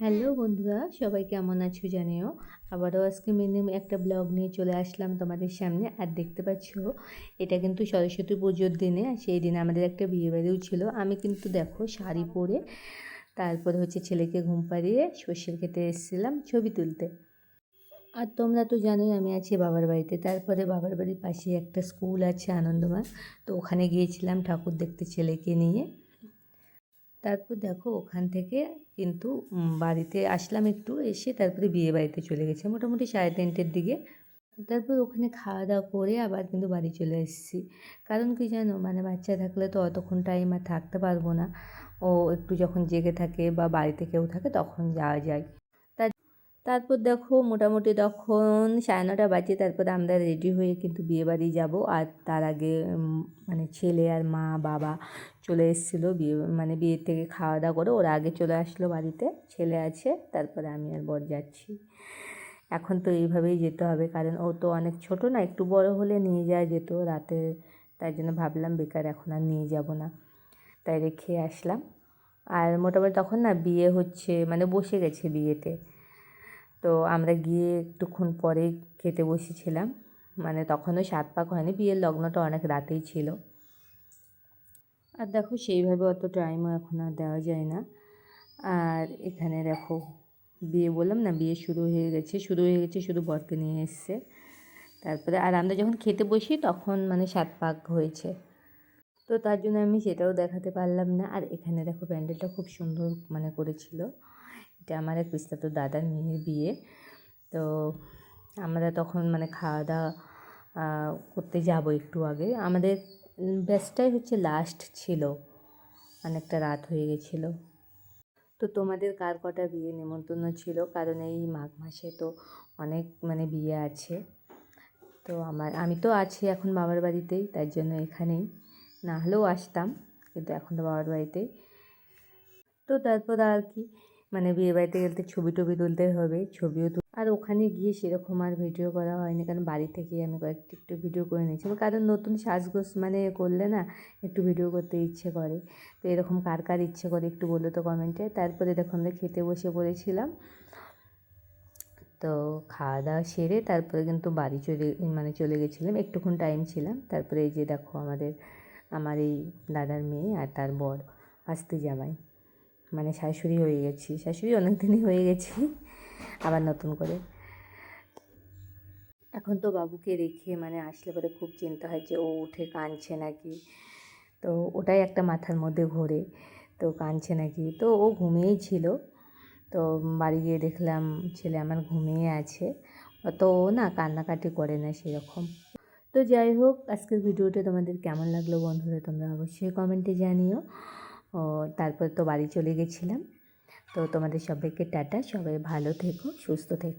Hello বন্ধুরা, সবাই কেমন আছো জানিও? আবারও আজকে মিনিমাম একটা ব্লগ নিয়ে চলে আসলাম তোমাদের সামনে। আর দেখতে পাচ্ছ, এটা কিন্তু সরস্বতী পুজোর দিনে সেই দিনে আমাদের একটা বিয়ে বাড়িও ছিল। আমি কিন্তু দেখো শাড়ি পরে, তারপরে হচ্ছে ছেলেকে ঘুম পাড়িয়ে সর্ষের খেতে এসেছিলাম ছবি তুলতে। আর তোমরা তো জানোই আমি আছি বাবার বাড়িতে। তারপরে বাবার বাড়ির পাশে একটা স্কুল আছে আনন্দমা তো ওখানে গিয়েছিলাম ঠাকুর দেখতে ছেলেকে নিয়ে। তারপর দেখো ওখান থেকে কিন্তু বাড়িতে আসলাম একটু, এসে তারপরে বিয়ে বাড়িতে চলে গেছে, মোটামুটি সাড়ে তিনটের দিকে। তারপর ওখানে খাওয়া দাওয়া করে আবার কিন্তু বাড়ি চলে এসেছি। কারণ কি জানো মানে বাচ্চা থাকলে তো অতক্ষণ টাইম আর থাকতে পারব না। ও একটু যখন জেগে থাকে বা বাড়িতে কেউ থাকে তখন যাওয়া যায়। তারপর দেখো মোটামুটি তখন সাড়ে নটা বাজে, তারপর আমরা রেডি হয়ে কিন্তু বিয়ে বাড়ি যাব। আর তার আগে মানে ছেলে আর মা, বাবা চলে এসেছিল বিয়ে মানে বিয়ের থেকে খাওয়া দাওয়া করে। ওরা আগে চলে আসলো বাড়িতে, ছেলে আছে, তারপরে আমি আর বর যাচ্ছি। এখন তো এইভাবেই যেতে হবে, কারণ ও তো অনেক ছোট না, একটু বড় হলে নিয়ে যাওয়া যেত রাতে। তাই জন্য ভাবলাম বেকার এখন আর নিয়ে যাব না। তাই রেখে আসলাম। আর মোটামুটি তখন না বিয়ে হচ্ছে মানে বসে গেছে বিয়েতে। তো আমরা গিয়ে একটুক্ষণ পরে খেতে বসেছিলাম। মানে তখনও সাত পাক হয়নি, বিয়ের লগ্নটা অনেক রাতেই ছিল। আর দেখো সেইভাবে অত টাইমও এখন আর দেওয়া যায় না। আর এখানে দেখো বিয়ে বললাম না, বিয়ে শুরু হয়ে গেছে, শুরু হয়ে গেছে শুধু বরকে নিয়ে এসছে। তারপরে আর আমরা যখন খেতে বসি তখন মানে সাত পাক হয়েছে। তো তার জন্য আমি সেটাও দেখাতে পারলাম না। আর এখানে দেখো প্যান্ডেলটা খুব সুন্দর মানে করেছিল। এটা আমার এক পিস্তাতো দাদার মেয়ের বিয়ে। তো আমরা তখন মানে খাওয়া দাওয়া করতে যাব একটু আগে। আমাদের ব্যাচটাই হচ্ছে লাস্ট ছিল। অনেকটা রাত হয়ে গেছিল। তো তোমাদের কার কটা বিয়ে নেমন্তন্ন ছিল? কারণ এই মাঘ মাসে তো অনেক মানে বিয়ে আছে। তো আমার, আমি তো আছি এখন বাবার বাড়িতেই তার জন্য এখানেই। না হলেও আসতাম, কিন্তু এখন তো বাবার বাড়িতেই। তো তারপর আর কি মানে বিয়ে বাড়িতে গেলে ছবি টবি তুলতে হবে, ছবিও তুল, আর ওখানে গিয়ে সেরকম আর ভিডিও করা হয়নি, কারণ বাড়ি থেকে আমি কয়েকটি একটু ভিডিও করে নিয়েছিলাম কারণ নতুন সাজগোজ মানে করলে না একটু ভিডিও করতে ইচ্ছে করে। তো এরকম কার কার ইচ্ছে করে একটু বলো তো কমেন্টে। তারপরে দেখো আমরা খেতে বসে পড়েছিলাম। তো খাওয়া দাওয়া সেরে তারপরে কিন্তু বাড়ি চলে মানে চলে গেছিলাম, একটুক্ষণ টাইম ছিলাম। তারপরে এই যে দেখো আমাদের, আমার এই দাদার মেয়ে আর তার বর আসতে জামাই মানে শাশুড়ি হয়ে গেছি, শাশুড়ি অনেক দিনই হয়ে গেছি, আবার নতুন করে। এখন তো বাবুকে রেখে মানে আসলে পরে খুব চিন্তা হয় যে ও উঠে কাঁদছে নাকি। তো ওটাই একটা মাথার মধ্যে ঘোরে, তো কাঁদছে নাকি। তো ও ঘুমিয়েই ছিল, তো বাড়ি গিয়ে দেখলাম ছেলে আমার ঘুমিয়ে আছে। অত ও না কান্নাকাটি করে না সেরকম। তো যাই হোক, আজকের ভিডিওটা তোমাদের কেমন লাগল বন্ধুরা তোমরা অবশ্যই কমেন্টে জানিও। ও, তারপর তো বাড়ি চলে গেছিলাম। তো তোমাদের সবাইকে টাটা, সবাই ভালো থেকো, সুস্থ থেকো।